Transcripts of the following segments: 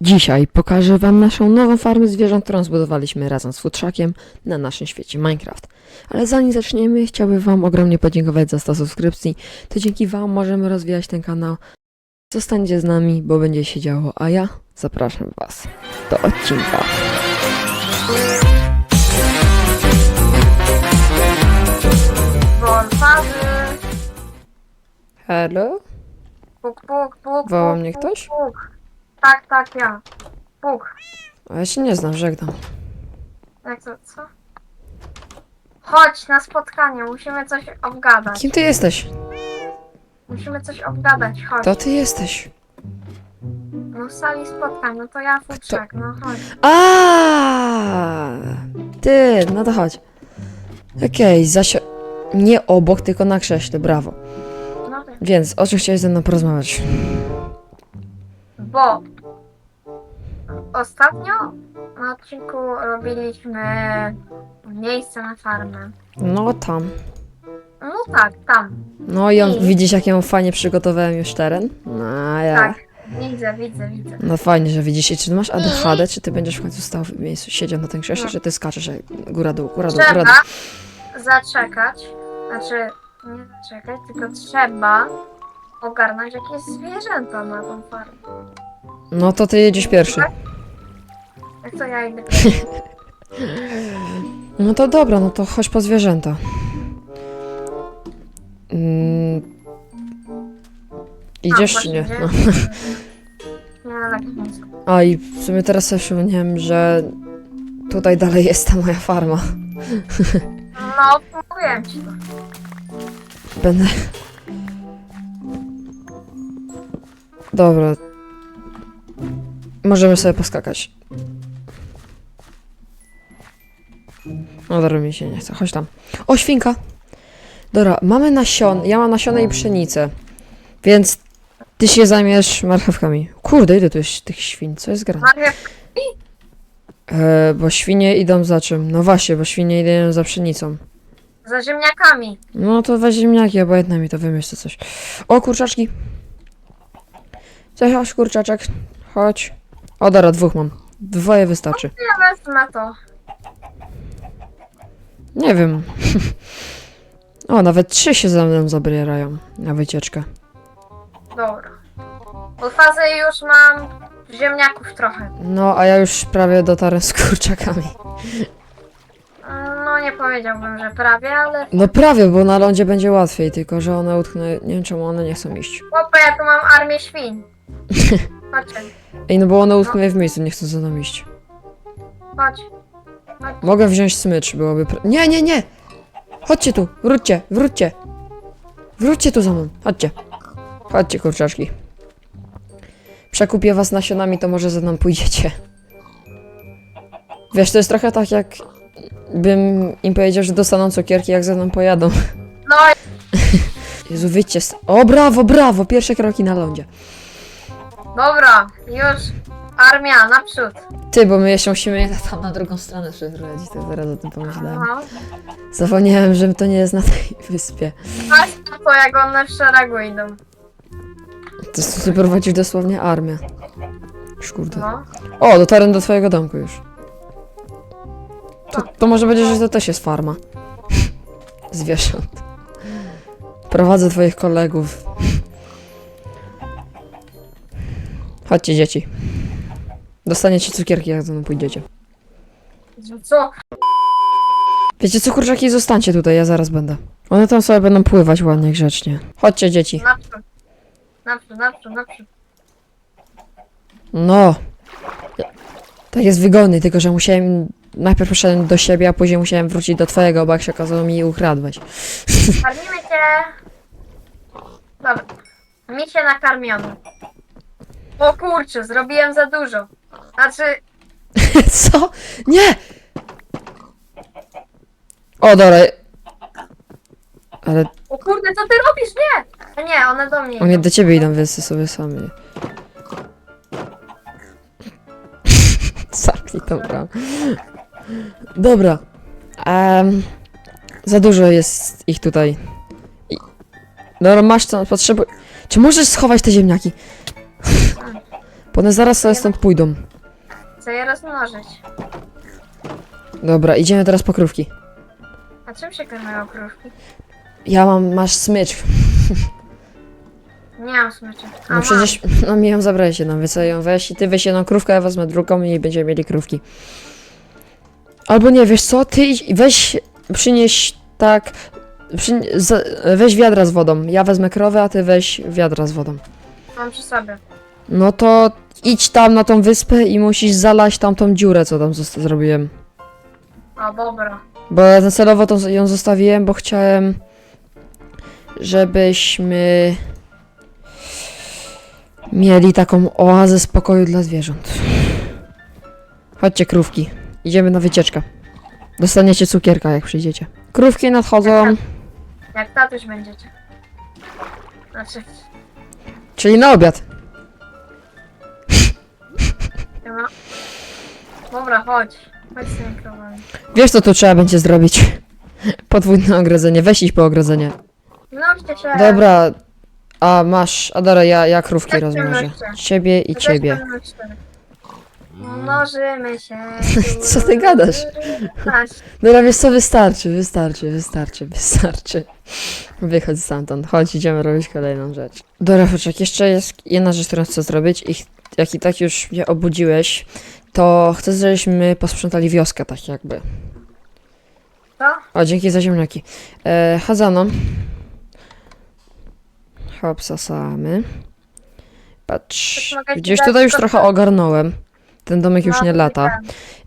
Dzisiaj pokażę Wam naszą nową farmę zwierząt, którą zbudowaliśmy razem z futrzakiem na naszym świecie Minecraft. Ale zanim zaczniemy, chciałbym Wam ogromnie podziękować za 100 subskrypcji. To dzięki Wam możemy rozwijać ten kanał. Zostańcie z nami, bo będzie się działo, a ja zapraszam Was do odcinka. Hello? Puk, puk, puk. Woła mnie ktoś? Puk. Tak, tak, ja. Puk. A ja się nie znam, żegnam. Jak to, co? Chodź na spotkanie, musimy coś obgadać. Kim Ty jesteś? Musimy coś obgadać, chodź. To Ty jesteś. No w sali spotkań, no to ja futrzak, no chodź. A, Ty, no to chodź. Okej, zasio... Nie obok, tylko na krześle, brawo. No ty. Więc, o czym chciałeś ze mną porozmawiać? Bo ostatnio na odcinku robiliśmy miejsce na farmę. No tam. No tak, tam. No i on, I? widzisz jak ja mu fajnie przygotowałem już teren? No ja. Tak. Widzę, widzę, widzę. No fajnie, że widzisz. I czy ty masz ADHD, czy ty będziesz w końcu stał w miejscu, siedział na tym krześle, czy ty skaczesz jak góra dół, góra dół, góra dół? Trzeba zaczekać, znaczy nie zaczekać, tylko trzeba ogarnąć jakieś zwierzęta na tą farmę. No to ty jedziesz pierwszy. Jak to ja idę? No to dobra, no to chodź po zwierzęta. Mm. Idziesz czy nie? No. Nie, no tak nie jest. A i w sumie teraz sobie przypomniałem, że tutaj dalej jest ta moja farma. No, mówiłem ci to. Będę. Dobra. Możemy sobie poskakać. No dobra, mi się nie chce. Chodź tam. O, świnka! Dobra, mamy nasion. Ja mam nasiona i pszenicę. Więc ty się zajmiesz marchewkami. Kurde, ile tu jest tych świn? Co jest grane? Marchew, E, bo świnie idą za czym? No właśnie, bo świnie idą za pszenicą. za ziemniakami. No to weź ziemniaki, obojętnie mi to wymyśl coś. O, kurczaczki. Cześć, chodź, kurczaczek. Chodź. O, dobra, dwóch mam. Dwoje wystarczy. Ja wezmę to. Nie wiem. o, nawet trzy się ze mną zabierają na wycieczkę. Dobra. Od fazy już mam ziemniaków trochę. No, a ja już prawie dotarłem z kurczakami. No, nie powiedziałbym, że prawie, ale... No prawie, bo na lądzie będzie łatwiej, tylko że one utkną... Nie wiem, czemu one nie chcą iść. Chłopie, ja tu mam armię świn. Chodźcie, Ej, no bo one utknęły w miejscu, nie chcą za mną iść. chodź. Mogę wziąć smycz, byłoby... Pr- nie, nie, nie! Chodźcie tu, wróćcie, wróćcie! Wróćcie tu za mną, chodźcie. Chodźcie, kurczaczki. Przekupię was nasionami, to może ze mną pójdziecie. Wiesz, to jest trochę tak jak... Bym im powiedział, że dostaną cukierki, jak ze mną pojadą. No, Jezu, wyjdźcie z... O, brawo, brawo! Pierwsze kroki na lądzie. Dobra, już. Armia, naprzód. Ty, bo my jeszcze musimy tam na drugą stronę przeprowadzić, to teraz o tym pomyślałem. No. Zapomniałem, że to nie jest na tej wyspie. Patrz na to, jak one w szeregu idą. To jest ty prowadzisz dosłownie armię. Już kurde. No. O, dotarłem do twojego domku już. To, to może będzie, że to też jest farma. Zwierząt. Prowadzę twoich kolegów. Chodźcie, dzieci. Dostaniecie cukierki, jak ze mną pójdziecie. Co? Wiecie co, kurczaki, zostańcie tutaj, ja zaraz będę. One tam sobie będą pływać ładnie, grzecznie. Chodźcie, dzieci. Naprzód. Naprzód, naprzód, naprzód. No. Tak jest wygodny, tylko że musiałem... Najpierw poszedłem do siebie, a później musiałem wrócić do twojego, bo jak się okazało mi ukradłeś. Karmimy cię. Dobra. Mi się nakarmiono. O kurczę, zrobiłem za dużo. Znaczy, Co? Nie! O, dobra. Ale o kurde, co ty robisz? Nie! A Nie, one do mnie oni idą. do ciebie idą, więc ty sobie sami. Zamknij tą bramę. Dobra. Em, za dużo jest ich tutaj. I... Dobra, masz co, potrzebuj... Czy możesz schować te ziemniaki? Bo one zaraz sobie stąd pójdą. Chcę je rozmnożyć. Dobra, idziemy teraz po krówki. A czym się karmią krówki? Ja mam, masz smycz. Nie mam smyczy. A No mam. przecież, no mi ją zabrałeś jedną, więc sobie ją weź i ty weź jedną krówkę, ja wezmę drugą i będziemy mieli krówki. Albo nie, wiesz co, ty idź, weź, przynieś tak, za, weź wiadra z wodą. Ja wezmę krowę, a ty weź wiadra z wodą. Mam przy sobie. No to idź tam na tą wyspę i musisz zalać tam tą dziurę, co tam zosta- zrobiłem. O, dobra. Bo ja celowo tą, ją zostawiłem, bo chciałem, żebyśmy mieli taką oazę spokoju dla zwierząt. Chodźcie, krówki. Idziemy na wycieczkę. Dostaniecie cukierka, jak przyjdziecie. Krówki nadchodzą, Jak tatuś będziecie. Znaczy, czyli na obiad. No. Dobra, chodź. Chodź z. Wiesz, co tu trzeba będzie zrobić? Podwójne ogrodzenie. Weź iść po ogrodzenie. No, się. Dobra, a masz, Adora, ja, ja krówki Tak, rozmnożę. Ciebie i ciebie. Mnożymy się. Co ty gadasz? Chodź. Dobra, wiesz co, wystarczy, wystarczy, wystarczy, wystarczy. Wychodź stamtąd, chodź, idziemy robić kolejną rzecz. Dobra, Foczek, jeszcze jest jedna rzecz, którą chcę zrobić i ch- jak i tak już mnie obudziłeś, to chcę, żebyśmy posprzątali wioskę, tak jakby. Co? O, dzięki za ziemniaki. E, Hazano. Hop, sasamy. Patrz, mogę ci gdzieś dać tutaj już trochę- trochę ogarnąłem. Ten domek już No, nie lata. tak.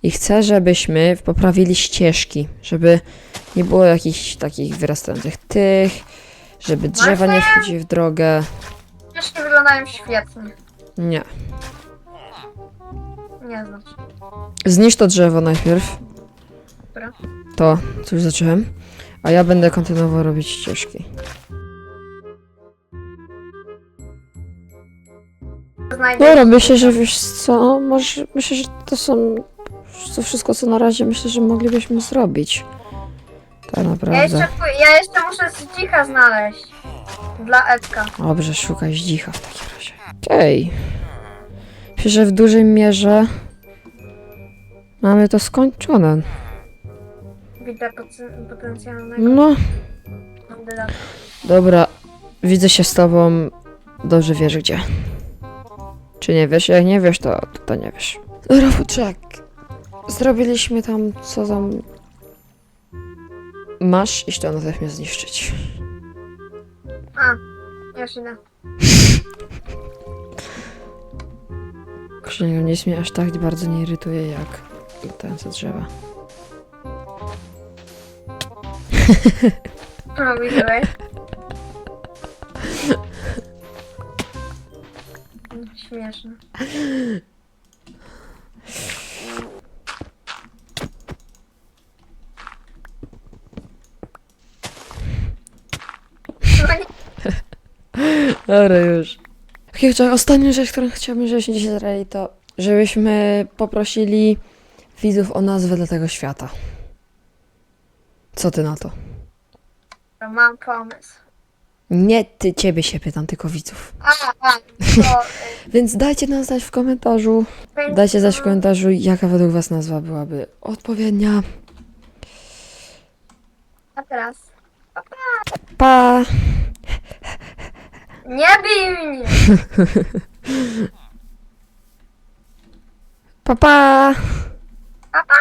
I chcę, żebyśmy poprawili ścieżki, żeby nie było jakichś takich wyrastających tych, żeby drzewa nie wchodziły w drogę. Ścieżki wyglądają świetnie. Nie. Nie znasz. Zniszcz to drzewo najpierw. Dobra. To, co już zacząłem. A ja będę kontynuował robić ścieżki. Znajdę. Dobra, myślę, że wiesz co, może, myślę, że to są to wszystko, co na razie myślę, że moglibyśmy zrobić. Tak Ja naprawdę. jeszcze, ja jeszcze muszę cicha znaleźć. Dla Edka. Dobrze, szukaj zdzicha w takim razie. Okej. Myślę, że w dużej mierze mamy to skończone. Widzę poten- potencjalnego No, dobra. Widzę się z tobą. Dobrze wiesz gdzie. Czy nie wiesz? Jak nie wiesz, to, to, to nie wiesz. Futrzak. Zrobiliśmy tam, co tam... Masz iść to natychmiast zniszczyć. A, już idę. Krzyżaniu, nic mnie aż tak bardzo nie irytuje jak latające drzewa. No, widziałeś? Śmieszne. Dobra, już. Okay, czekaj, ostatnia rzecz, którą chciałbym, żebyśmy dzisiaj zrobili, to żebyśmy poprosili widzów o nazwę dla tego świata. Co ty na to? to mam pomysł. Nie ty, ciebie się pytam, tylko widzów. A, a, to... Więc dajcie nam znać w komentarzu, y, dajcie znać w komentarzu, jaka według was nazwa byłaby odpowiednia. A teraz... Pa! Не бей меня! Папа! Папа!